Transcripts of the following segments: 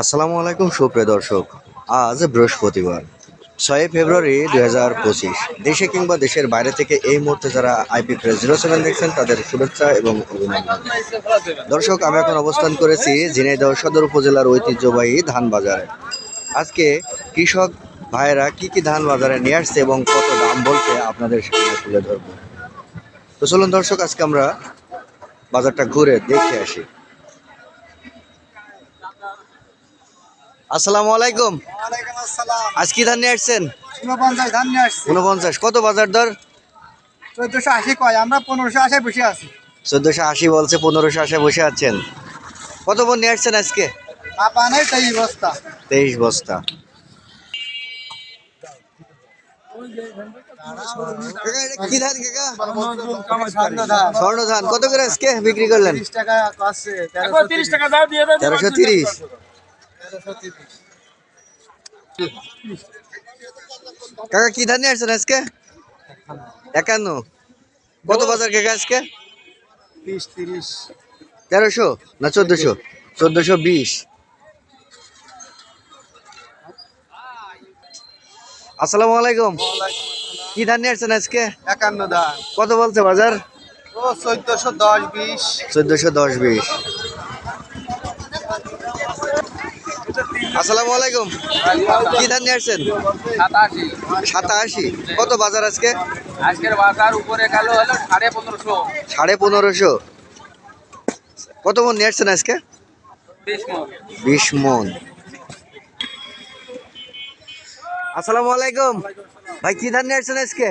আসসালামু আলাইকুম, সুপ্রিয় দর্শক। আজ বৃহস্পতিবার, ছয় ফেব্রুয়ারি দুই হাজার পঁচিশ। দেশে কিংবা দেশের বাইরে থেকে এই মুহূর্তে যারা আইপি প্রেস জিরো সেভেন দেখছেন, তাদের শুভেচ্ছা এবং অভিনন্দন। দর্শক, আমি এখন অবস্থান করেছি ঝিনাইদহ সদর উপজেলার ঐতিহ্যবাহী ধান বাজারে। আজকে কৃষক ভাইয়েরা কি কি ধান বাজারে নিয়ে আসছে এবং কত দাম বলছে আপনাদের সামনে তুলে ধরবো। তো চলুন দর্শক, আজকে আমরা বাজারটা ঘুরে দেখে আসি। আসসালামু আলাইকুম। আজ কি ধান নিয়ে আসছেন? উনপঞ্চাশ কত বাজার দর? চোদ্দশো আশি কয় আমরা পনেরোশো আশায় বসে আছি। চোদ্দশো আশি বলছে পনেরোশো আশি বসে আছেন। কত বোন নিয়ে আসছেন আজকে? আপা বস্তা। তেইশ বস্তা। কি ধান স্বর্ণ ধান কত করে আজকে বিক্রি করলেন? তেরোশো তিরিশ কাকা কি ধান নিয়ে আসছেন আজকে? একান্ন। কত বাজার কাকা আজকে? তিরিশ না চোদ্দশো? চোদ্দশো বিশ। আসসালামু আলাইকুম। কি ধান নিয়ে আসছেন আজকে? একান্ন ধান। কত বলছে বাজার? ও চোদ্দশো দশ বিশ। চোদ্দশো দশ বিশ। আসসালামু আলাইকুম। কি ধান নিয়ে আসছেন? সাতাশি। কত বাজার আজকে? আজকের বাজার উপরে গেল হলো সাড়ে পনেরোশো। সাড়ে পনেরোশো। কত মন নিয়ে আসছেন আজকে? বিশ মন। আসসালামু আলাইকুম। ভাই কি ধান নিয়ে আসছেন আজকে?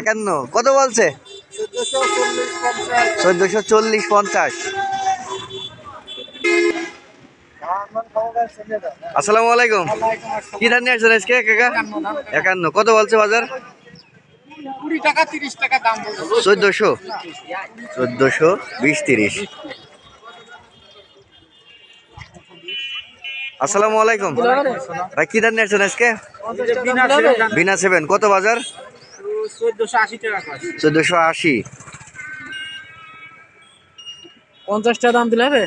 একান্ন। কত বলছে? চোদ্দশো চল্লিশ পঞ্চাশ। আসসালামু আলাইকুম। কি ধান নিয়ে আসছেন আজকে কাকা? একান্ন। কত বলছে বাজার? কুড়ি টাকা দাম চোদ্দশো। চোদ্দশো বিশ তিরিশ। আসসালামু আলাইকুম। ভাই কি ধান নিয়ে আসছেন আজকে? বিনা সেভেন। কত বাজার? চোদ্দশো আশি টাকা চোদ্দশো আশি। পঞ্চাশটা দাম দিলে হবে?